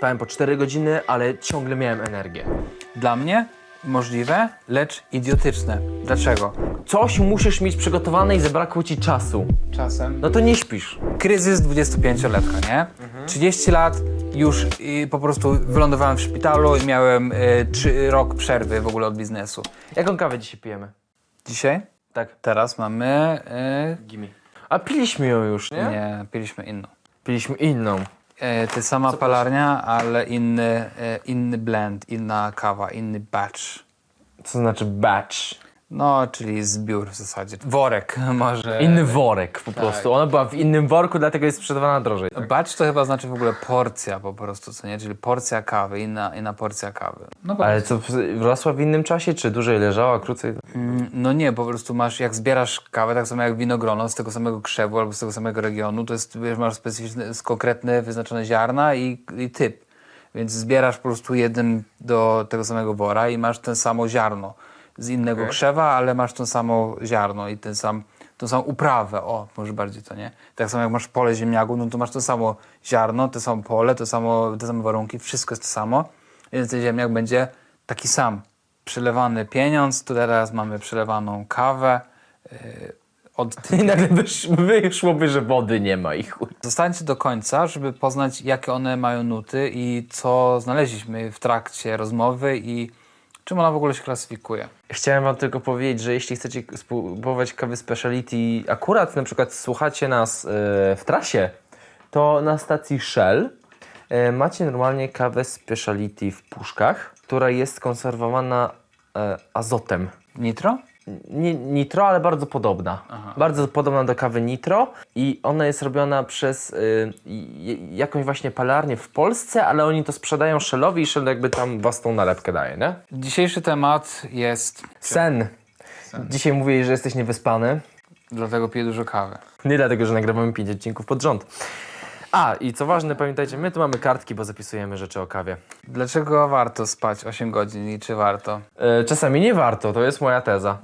Spałem po 4 godziny, ale ciągle miałem energię. Dla mnie możliwe, lecz idiotyczne. Dlaczego? Coś musisz mieć przygotowane i zabrakło ci czasu. Czasem. No to nie śpisz. Kryzys 25-latka, nie? 30 lat już i po prostu wylądowałem w szpitalu i miałem y, 3 rok przerwy w ogóle od biznesu. Jaką kawę dzisiaj pijemy? Dzisiaj? Tak. Teraz mamy... Gimme. A piliśmy ją już, Y, nie? nie, piliśmy inną. Piliśmy inną. E, to sama palarnia, ale inny, e, inny blend, inna kawa, inny batch. Co znaczy batch? No, czyli zbiór w zasadzie. Worek może. Inny worek po prostu. Ona była w innym worku, dlatego jest sprzedawana drożej. Batch to chyba znaczy w ogóle porcja po prostu, co nie? Czyli porcja kawy, inna, inna porcja kawy. No, Ale co, wrosła w innym czasie, czy dłużej leżała, krócej? Mm, No nie, po prostu masz, jak zbierasz kawę, tak samo jak winogrono z tego samego krzewu albo z tego samego regionu, to jest, wiesz, masz specyficzne, konkretne, wyznaczone ziarna i, i typ. Więc zbierasz po prostu jednym do tego samego wora i masz ten samo ziarno z innego krzewa, ale masz to samo ziarno i ten sam, tą samą uprawę, o, może bardziej to, nie? Tak samo jak masz pole ziemniaków, no to masz to samo ziarno, to samo pole, to samo, te same warunki, wszystko jest to samo, więc ten ziemniak będzie taki sam przelewany pieniądz, tu teraz mamy przelewaną kawę. Yy, od... I nagle wysz, wyszłoby, że wody nie ma i chuj. Zostańcie do końca, żeby poznać, jakie one mają nuty i co znaleźliśmy w trakcie rozmowy i czym ona w ogóle się klasyfikuje. Chciałem wam tylko powiedzieć, że jeśli chcecie spróbować kawy speciality, akurat na przykład słuchacie nas e, w trasie, to na stacji Shell e, macie normalnie kawę speciality w puszkach, która jest konserwowana e, azotem. Nitro? Nie, nitro, ale bardzo podobna. Bardzo podobna do kawy nitro i ona jest robiona przez y, jakąś właśnie palarnię w Polsce, ale oni to sprzedają Shellowi i Shell jakby tam własną nalepkę daje, nie? Dzisiejszy temat jest, Sen. Dzisiaj mówię, że jesteś niewyspany. dlatego piję dużo kawy. Nie dlatego, że nagrywamy 5 odcinków pod rząd. A, i co ważne, pamiętajcie, my tu mamy kartki, bo zapisujemy rzeczy o kawie. Dlaczego warto spać 8 godzin i czy warto? E, czasami nie warto, to jest moja teza.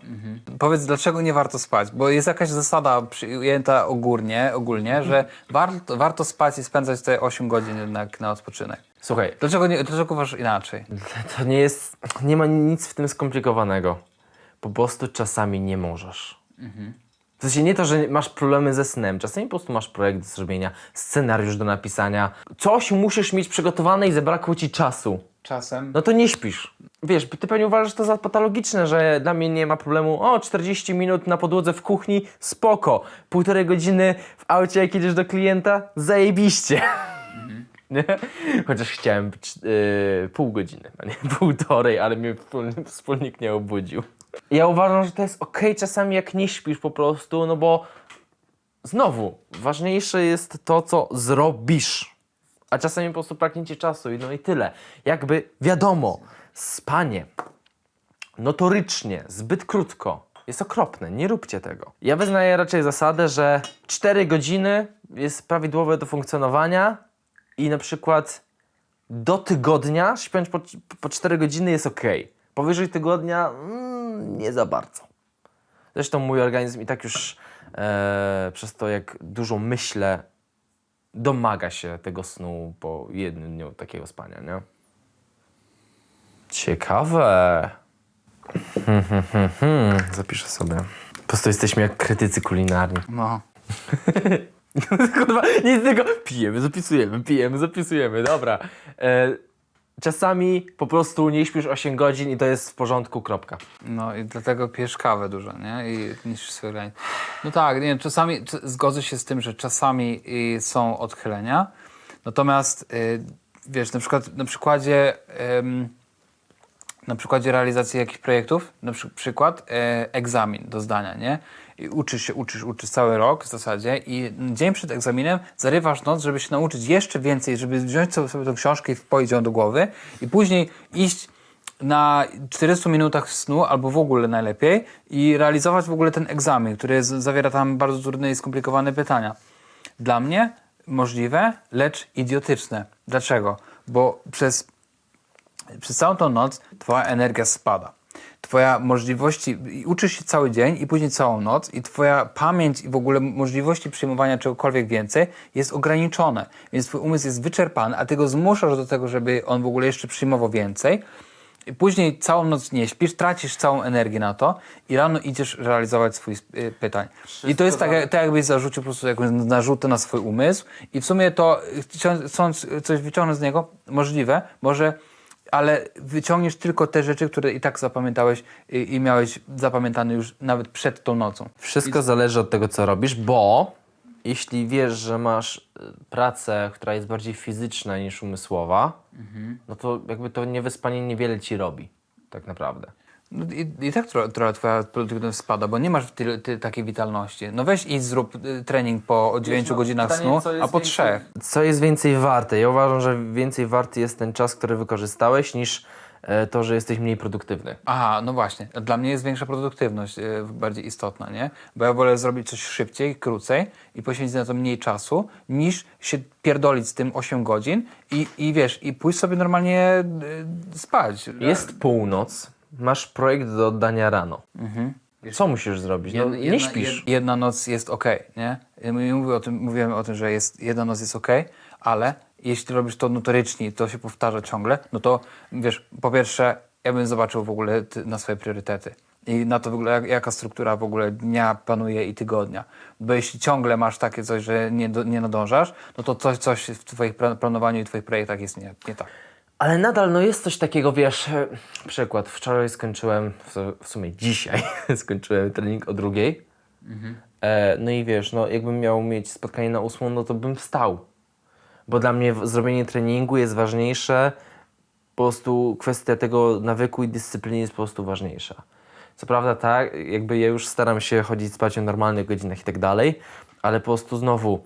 Powiedz, dlaczego nie warto spać? Bo jest jakaś zasada przyjęta ogólnie, ogólnie że warto, warto spać i spędzać te 8 godzin jednak na odpoczynek. Słuchaj, Dlaczego, nie, dlaczego uważasz inaczej? to nie jest, nie ma nic w tym skomplikowanego. Po prostu czasami nie możesz. W sensie nie to, że masz problemy ze snem. Czasami po prostu masz projekt do zrobienia, scenariusz do napisania. Coś musisz mieć przygotowane i zabrakło ci czasu. Czasem. No to nie śpisz. Wiesz, ty pewnie uważasz to za patologiczne, że dla mnie nie ma problemu. O, 40 minut na podłodze w kuchni, spoko. Półtorej godziny w aucie, jak jedziesz do klienta, zajebiście. Nie? Chociaż chciałem yy, pół godziny, a nie półtorej, ale mnie wspólnik nie obudził. Ja uważam, że to jest okej czasami, jak nie śpisz po prostu, no bo znowu, ważniejsze jest to, co zrobisz. A czasami po prostu braknięcie czasu i no i tyle. Jakby wiadomo, spanie notorycznie, zbyt krótko jest okropne. Nie róbcie tego. Ja wyznaję raczej zasadę, że 4 godziny jest prawidłowe do funkcjonowania i na przykład do tygodnia śpiąc po, po 4 godziny jest ok. Powyżej tygodnia mm, nie za bardzo. Zresztą mój organizm i tak już e, przez to, jak dużo myślę, domaga się tego snu po jednym dniu takiego spania, nie? Ciekawe. Hmm, hmm, hmm, hmm. Zapiszę sobie. Po prostu jesteśmy jak krytycy kulinarni. No. Kurwa, nic tylko pijemy, zapisujemy, pijemy, zapisujemy, dobra. E, czasami po prostu nie śpisz 8 godzin i to jest w porządku, kropka. No i dlatego pijesz kawę dużo, nie? I swój organizm. No tak, nie, czasami zgodzę się z tym, że czasami y, są odchylenia. Natomiast y, wiesz, na przykład na przykładzie na przykładzie realizacji jakichś projektów, na przy, przykład e, egzamin do zdania, nie? I uczysz się, uczysz, uczysz cały rok w zasadzie i dzień przed egzaminem zarywasz noc, żeby się nauczyć jeszcze więcej, żeby wziąć sobie, tę książkę i wpoić ją do głowy i później iść na 400 minutach snu, albo w ogóle najlepiej i realizować w ogóle ten egzamin, który jest, zawiera tam bardzo trudne i skomplikowane pytania. Dla mnie możliwe, lecz idiotyczne. Dlaczego? Bo przez przez całą tą noc twoja energia spada. Twoja możliwości, i uczysz się cały dzień i później całą noc i twoja pamięć i w ogóle możliwości przyjmowania czegokolwiek więcej jest ograniczone. Więc twój umysł jest wyczerpany, a ty go zmuszasz do tego, żeby on w ogóle jeszcze przyjmował więcej. I później całą noc nie śpisz, tracisz całą energię na to i rano idziesz realizować swój y, pytań. I to jest tak, jak- tak jakbyś zarzucił po prostu jakąś narzutę na swój umysł i w sumie to chcą- chcąc coś wyciągnąć z niego, możliwe, może, ale wyciągniesz tylko te rzeczy, które i tak zapamiętałeś i, i miałeś zapamiętane już nawet przed tą nocą. Wszystko zależy od tego, co robisz, bo jeśli wiesz, że masz y, pracę, która jest bardziej fizyczna niż umysłowa, no to jakby to niewyspanie niewiele ci robi, tak naprawdę. No i, I tak trochę, trochę twoja produktywność spada, bo nie masz tyle, ty, takiej witalności. No weź i zrób y, trening po 9 godzinach pytanie, snu, a po więcej- trzech. Co jest więcej warte? Ja uważam, że więcej warty jest ten czas, który wykorzystałeś, niż e, to, że jesteś mniej produktywny. Aha, no właśnie. Dla mnie jest większa produktywność y, bardziej istotna, nie? Bo ja wolę zrobić coś szybciej, krócej i poświęcić na to mniej czasu, niż się pierdolić z tym 8 godzin i, i wiesz, i pójść sobie normalnie y, spać. Jest północ, masz projekt do oddania rano. Co musisz zrobić? No, Jedna- nie śpisz. jed- Jedna noc jest ok, nie? Mówię- o tym, mówiłem o tym, że jest, jedna noc jest ok, ale jeśli robisz to notorycznie i to się powtarza ciągle, no to wiesz, po pierwsze, ja bym zobaczył w ogóle na swoje priorytety i na to w ogóle, jak, jaka struktura w ogóle dnia panuje i tygodnia. Bo jeśli ciągle masz takie coś, że nie, do, nie nadążasz, no to coś, coś w twoich planowaniu i twoich projektach jest nie, nie tak. Ale nadal no jest coś takiego, wiesz, e, przykład, wczoraj skończyłem, w su- w sumie dzisiaj skończyłem trening o drugiej. E, no i wiesz, no jakbym miał mieć spotkanie na ósmą, no to bym wstał. Bo dla mnie zrobienie treningu jest ważniejsze, po prostu kwestia tego nawyku i dyscypliny jest po prostu ważniejsza. Co prawda tak, jakby ja już staram się chodzić spać o normalnych godzinach i tak dalej, ale po prostu znowu,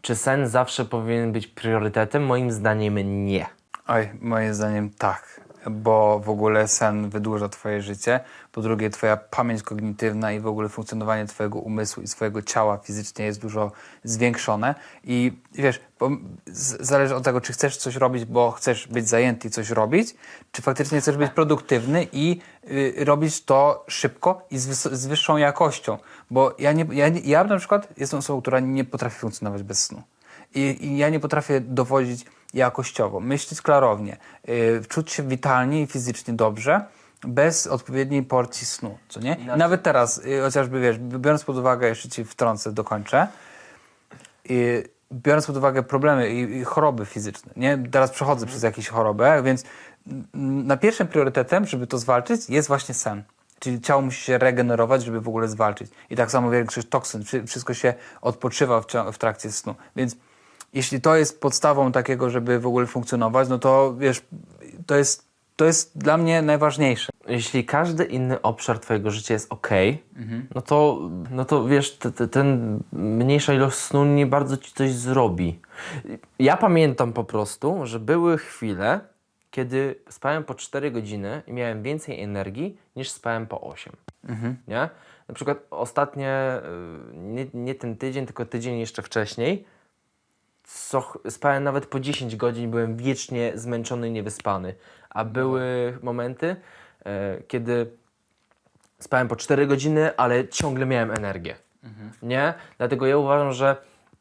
czy sen zawsze powinien być priorytetem? Moim zdaniem nie. Oj, moim zdaniem tak, bo w ogóle sen wydłuża twoje życie. Po drugie, twoja pamięć kognitywna i w ogóle funkcjonowanie twojego umysłu i swojego ciała fizycznie jest dużo zwiększone. I wiesz, zależy od tego, czy chcesz coś robić, bo chcesz być zajęty i coś robić, czy faktycznie chcesz być produktywny i y, robić to szybko i z, z wyższą jakością. Bo ja, nie, ja, ja na przykład jestem osobą, która nie potrafi funkcjonować bez snu. I, I ja nie potrafię dowodzić jakościowo, myśleć klarownie, yy, czuć się witalnie i fizycznie dobrze bez odpowiedniej porcji snu, co nie? I nawet teraz, yy, chociażby wiesz, biorąc pod uwagę, jeszcze ci wtrącę, dokończę, i biorąc pod uwagę problemy i, i choroby fizyczne, nie? Teraz przechodzę przez jakieś chorobę, więc mm, na pierwszym priorytetem, żeby to zwalczyć, jest właśnie sen. Czyli ciało musi się regenerować, żeby w ogóle zwalczyć. I tak samo większość toksyn, wszy- wszystko się odpoczywa w, w trakcie snu. Więc jeśli to jest podstawą takiego, żeby w ogóle funkcjonować, no to wiesz, to jest, to jest dla mnie najważniejsze. jeśli każdy inny obszar twojego życia jest ok, no, to, no to wiesz, te, te, ten mniejsza ilość snu nie bardzo ci coś zrobi. Ja pamiętam po prostu, że były chwile, kiedy spałem po 4 godziny i miałem więcej energii niż spałem po 8. Nie? Na przykład ostatnie, y, nie, nie ten tydzień, tylko tydzień jeszcze wcześniej, co, spałem nawet po 10 godzin, byłem wiecznie zmęczony i niewyspany. A były momenty, e, kiedy spałem po 4 godziny, ale ciągle miałem energię. Nie? Dlatego ja uważam, że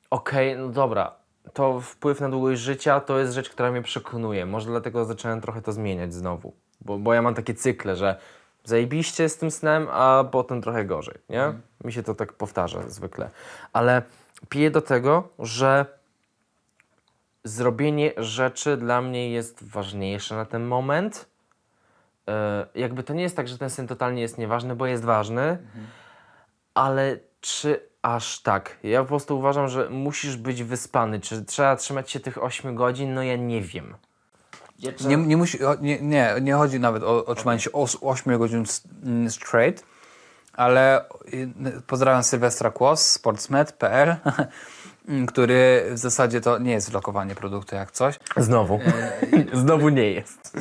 okej, no dobra, to wpływ na długość życia to jest rzecz, która mnie przekonuje. Może dlatego zacząłem trochę to zmieniać znowu. Bo, bo ja mam takie cykle, że zajebiście z tym snem, a potem trochę gorzej, nie? Mi się to tak powtarza zwykle. Ale piję do tego, że zrobienie rzeczy dla mnie jest ważniejsze na ten moment. E, jakby to nie jest tak, że ten sen totalnie jest nieważny, bo jest ważny, ale czy aż tak? Ja po prostu uważam, że musisz być wyspany. Czy trzeba trzymać się tych 8 godzin? No ja nie wiem. Nie, nie, musi, o, nie, nie, nie chodzi nawet o otrzymanie się os- 8 godzin straight, ale y, pozdrawiam Sylwestra Kłos, sportsmed.pl, który w zasadzie to nie jest lokowanie produktu jak coś, Znowu. Znowu nie jest.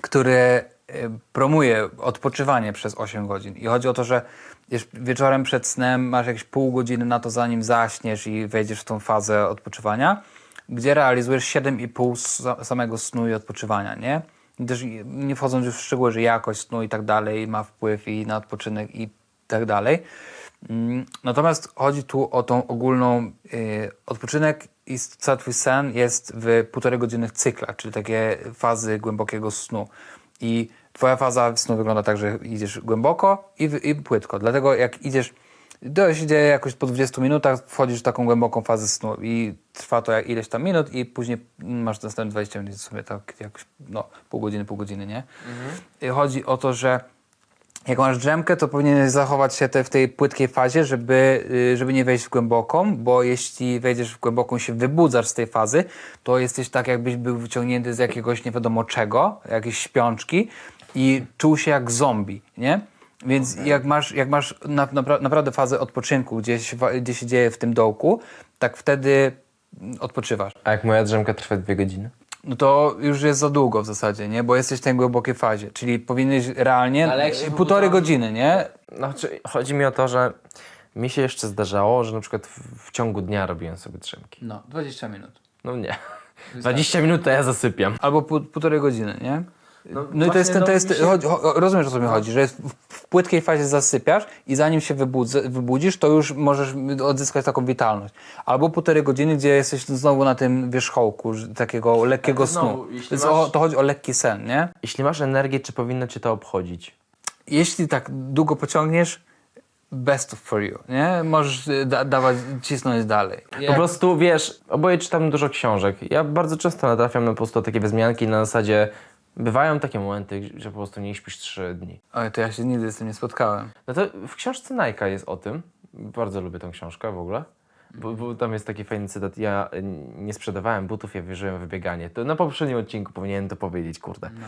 który y, promuje odpoczywanie przez 8 godzin. I chodzi o to, że wieczorem przed snem masz jakieś pół godziny na to, zanim zaśniesz i wejdziesz w tą fazę odpoczywania, gdzie realizujesz 7,5 sa- samego snu i odpoczywania, nie? Też nie wchodząc już w szczegóły, że jakość snu i tak dalej ma wpływ i na odpoczynek i tak dalej. Mm, Natomiast chodzi tu o tą ogólną y, odpoczynek i cały twój sen jest w półtorej godzinnych cyklach, czyli takie fazy głębokiego snu. I twoja faza snu wygląda tak, że idziesz głęboko i, w- i płytko. Dlatego jak idziesz, to się dzieje jakoś po 20 minutach, wchodzisz w taką głęboką fazę snu i trwa to jak ileś tam minut i później masz następne 20 minut, w sumie tak jakoś, no, pół godziny, pół godziny, nie? I chodzi o to, że jak masz drzemkę, to powinieneś zachować się te, w tej płytkiej fazie, żeby, y, żeby nie wejść w głęboką, bo jeśli wejdziesz w głęboką i się wybudzasz z tej fazy, to jesteś tak, jakbyś był wyciągnięty z jakiegoś nie wiadomo czego, jakiejś śpiączki i czuł się jak zombie, nie? Więc jak masz, jak masz na, napra- naprawdę fazę odpoczynku, gdzie się, gdzie się dzieje w tym dołku, tak wtedy mm, odpoczywasz. A jak moja drzemka trwa dwie godziny? No to już jest za długo w zasadzie, nie? Bo jesteś w tej głębokiej fazie. Czyli powinieneś realnie Ale jak się półtorej wybudzam- godziny, nie? Znaczy, chodzi mi o to, że mi się jeszcze zdarzało, że na przykład w, w ciągu dnia robiłem sobie drzemki. No, 20 minut. No nie. 20 minut to ja zasypiam. Albo pół, półtorej godziny, nie? No, i to jest, ten, no, to jest, mi się- chodzi, rozumiesz o co mi chodzi, że jest w, płytkiej fazie zasypiasz i zanim się wybudzę, wybudzisz, to już możesz odzyskać taką witalność. Albo półtorej godziny, gdzie jesteś znowu na tym wierzchołku takiego lekkiego snu. masz- to chodzi o lekki sen, nie? Jeśli masz energię, czy powinno cię to obchodzić? Jeśli tak długo pociągniesz, best for you, nie? Możesz y, da, dawać, cisnąć dalej. Po prostu, wiesz, oboje czytam dużo książek. Ja bardzo często natrafiam na po prostu takie wezmianki na zasadzie bywają takie momenty, że po prostu nie śpisz trzy dni. Oj, to ja się nigdy z tym nie spotkałem. No to w książce Nike jest o tym. Bardzo lubię tę książkę w ogóle. Bo, bo tam jest taki fajny cytat. Ja nie sprzedawałem butów, ja wierzyłem w bieganie. To na poprzednim odcinku powinienem to powiedzieć, kurde.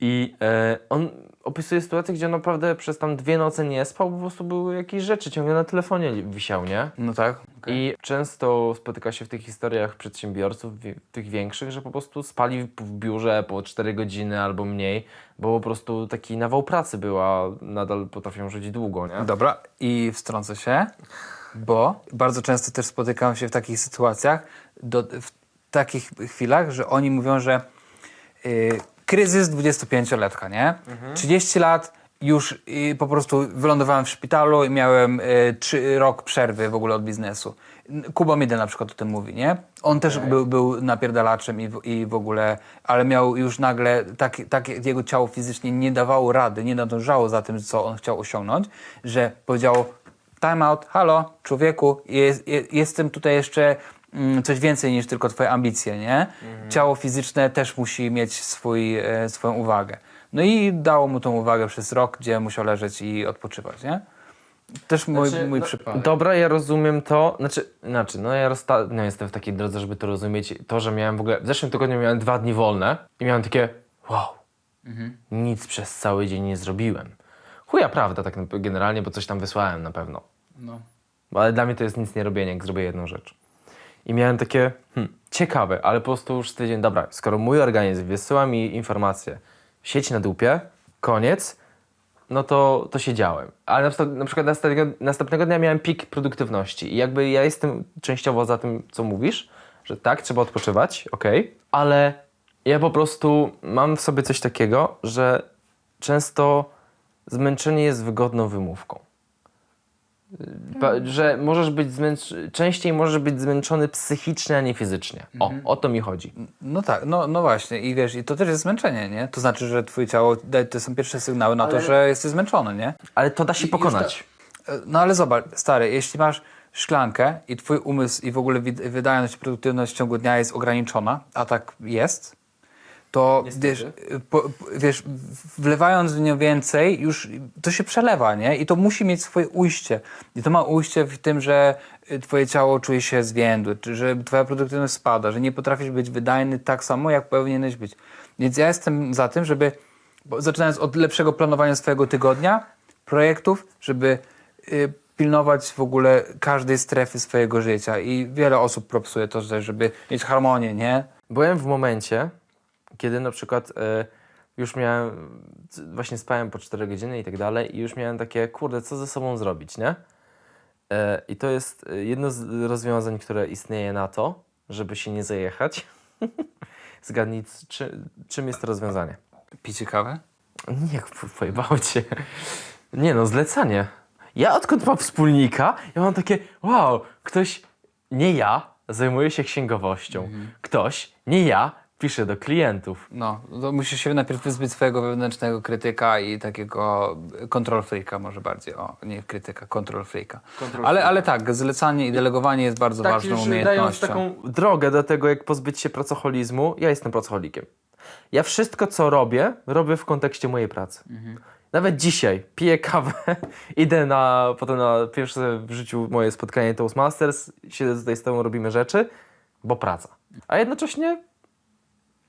I e, on opisuje sytuację, gdzie naprawdę przez tam dwie noce nie spał, po prostu były jakieś rzeczy, ciągle na telefonie li- wisiał, nie? No tak. I często spotyka się w tych historiach przedsiębiorców, wi- tych większych, że po prostu spali w w biurze po 4 godziny albo mniej, bo po prostu taki nawał pracy była, nadal potrafią żyć długo, nie? Dobra, i wtrącę się, bo bardzo często też spotykam się w takich sytuacjach, do, w takich chwilach, że oni mówią, że y, kryzys 25-letka, nie? 30 lat, już y, po prostu wylądowałem w szpitalu i miałem y, rok przerwy w ogóle od biznesu. Kuba Mide na przykład o tym mówi, nie? On też był, był napierdalaczem i w, i w ogóle, ale miał już nagle, tak, tak jego ciało fizycznie nie dawało rady, nie nadążało za tym, co on chciał osiągnąć, że powiedziało time out, halo, człowieku, jest, je, jestem tutaj jeszcze coś więcej niż tylko twoje ambicje, nie? Ciało fizyczne też musi mieć swój, e, swoją uwagę. No i dało mu tą uwagę przez rok, gdzie musiał leżeć i odpoczywać, nie? Też mój, Znaczy, mój no, przypadek. Dobra, ja rozumiem to. Znaczy, znaczy no ja rozsta- no, jestem w takiej drodze, żeby to rozumieć. To, że miałem w ogóle. W zeszłym tygodniu miałem dwa dni wolne i miałem takie. Wow. Nic przez cały dzień nie zrobiłem. Chuja prawda, tak generalnie, bo coś tam wysłałem na pewno. No. Ale dla mnie to jest nic nie robienie, jak zrobię jedną rzecz. I miałem takie, hmm, ciekawe, ale po prostu już tydzień, dobra, skoro mój organizm wysyła mi informację, sieć na dupie, koniec, no to, to siedziałem. Ale na, na przykład następnego, następnego dnia miałem pik produktywności i jakby ja jestem częściowo za tym, co mówisz, że tak, trzeba odpoczywać, okej, ale ja po prostu mam w sobie coś takiego, że często zmęczenie jest wygodną wymówką. Że możesz być zmęcz- częściej możesz być zmęczony psychicznie, a nie fizycznie. O, o to mi chodzi. No tak, no, no właśnie i wiesz, i to też jest zmęczenie, nie? To znaczy, że twoje ciało, to są pierwsze sygnały na to, że jesteś zmęczony, nie? Ale to da się I- pokonać. E, No ale zobacz, stary, jeśli masz szklankę i twój umysł i w ogóle wydajność, produktywność w ciągu dnia jest ograniczona, a tak jest, to wiesz, po, wiesz, wlewając w nią więcej, już to się przelewa, nie? I to musi mieć swoje ujście. I to ma ujście w tym, że y, twoje ciało czuje się zwiędłe, czy że twoja produktywność spada, że nie potrafisz być wydajny tak samo, jak powinieneś być. Więc ja jestem za tym, żeby, zaczynając od lepszego planowania swojego tygodnia, projektów, żeby y, pilnować w ogóle każdej strefy swojego życia. I wiele osób propsuje to, że żeby mieć harmonię, nie? Byłem w momencie, kiedy na przykład e, już miałem, właśnie spałem po 4 godziny i tak dalej i już miałem takie, kurde, co ze sobą zrobić, nie? E, I to jest e, jedno z rozwiązań, które istnieje na to, żeby się nie zajechać. Zgadnij, czy, czym jest to rozwiązanie. Picie kawę? Nie, pojebało cię. Nie no, zlecanie. Ja odkąd mam wspólnika, ja mam takie, wow, ktoś, nie ja, zajmuje się księgowością. Ktoś, nie ja, pisze do klientów. No, to musisz się najpierw wyzbyć swojego wewnętrznego krytyka i takiego control freaka może bardziej. O, nie krytyka, control freaka. Ale, ale tak, zlecanie i delegowanie jest bardzo Tak, ważną już dając umiejętnością. taką drogę do tego, jak pozbyć się pracoholizmu, ja jestem pracocholikiem. Ja wszystko, co robię, robię w kontekście mojej pracy. Nawet dzisiaj piję kawę, idę na, potem na pierwsze w życiu moje spotkanie Toastmasters, siedzę tutaj z tobą, robimy rzeczy, bo praca. A jednocześnie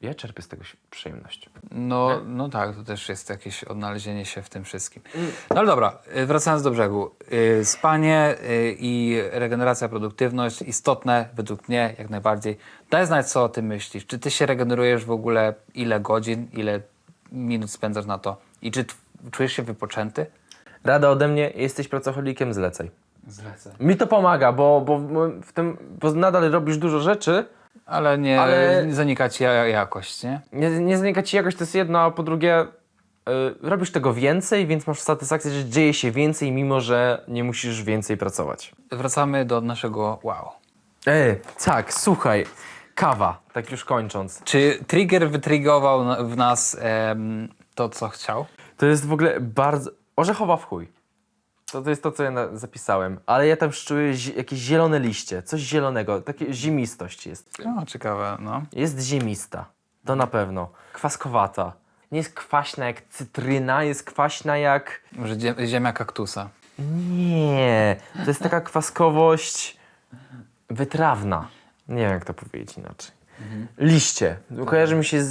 ja czerpię z tego przyjemność. No, no tak, to też jest jakieś odnalezienie się w tym wszystkim. No ale dobra, y, wracając do brzegu. Y, Spanie y, i regeneracja, produktywność istotne według mnie jak najbardziej. Daj znać, co o tym myślisz. Czy ty się regenerujesz w ogóle ile godzin, ile minut spędzasz na to? I czy czujesz się wypoczęty? Rada ode mnie, jesteś pracocholikiem, zlecaj. Zlecę. Mi to pomaga, bo, bo, w tym, bo nadal robisz dużo rzeczy, Ale nie Ale- zanika ci ja- jakość, nie? nie, nie zanika ci jakoś, to jest jedno, a po drugie y, robisz tego więcej, więc masz satysfakcję, że dzieje się więcej, mimo że nie musisz więcej pracować. Wracamy do naszego wow. Ej, tak, słuchaj, kawa, tak już kończąc. Czy trigger wytrygował na- w nas em, to, co chciał? To jest w ogóle bardzo... Orzechowa w chuj. To, to jest to, co ja na, zapisałem. Ale ja tam czuję zi- jakieś zielone liście, coś zielonego, takie zimistość jest. No, ciekawe, no. Jest zimista, to na pewno. Kwaskowata. Nie jest kwaśna jak cytryna, jest kwaśna jak... Może zie- ziemia kaktusa. Nie, to jest taka kwaskowość wytrawna. Nie wiem, jak to powiedzieć inaczej. Liście. Kojarzy mi się z,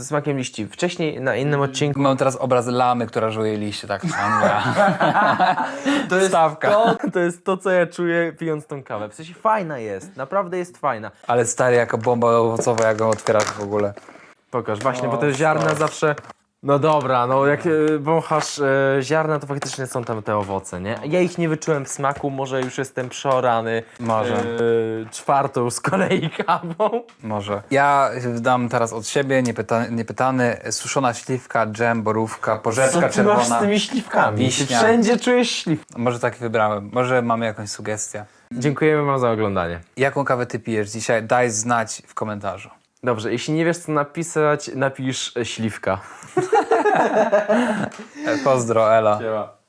z smakiem liści. Wcześniej na innym odcinku Mam teraz obraz lamy, która żuje liście, tak to jest Stawka. To, to jest to, co ja czuję pijąc tą kawę. W sensie fajna jest, naprawdę jest fajna. Ale stary, jaka bomba owocowa, jak ją otwierasz w ogóle. Pokaż, właśnie, bo te ziarna zawsze... No dobra, no jak e, wąchasz e, ziarna, to faktycznie są tam te owoce, nie? Ja ich nie wyczułem w smaku, może już jestem przeorany Może. e, czwartą z kolei kawą. Może. Ja dam teraz od siebie, niepyta, niepytany, suszona śliwka, dżem, borówka, Co porzeczka ty masz z czerwona. tymi śliwkami? Ty Wiśnia. wszędzie czujesz śliwki. Może tak wybrałem. Może mamy jakąś sugestię. Dziękujemy wam za oglądanie. Jaką kawę ty pijesz dzisiaj? Daj znać w komentarzu. Dobrze, jeśli nie wiesz co napisać, napisz śliwka. Pozdro, Ela. Dzieła.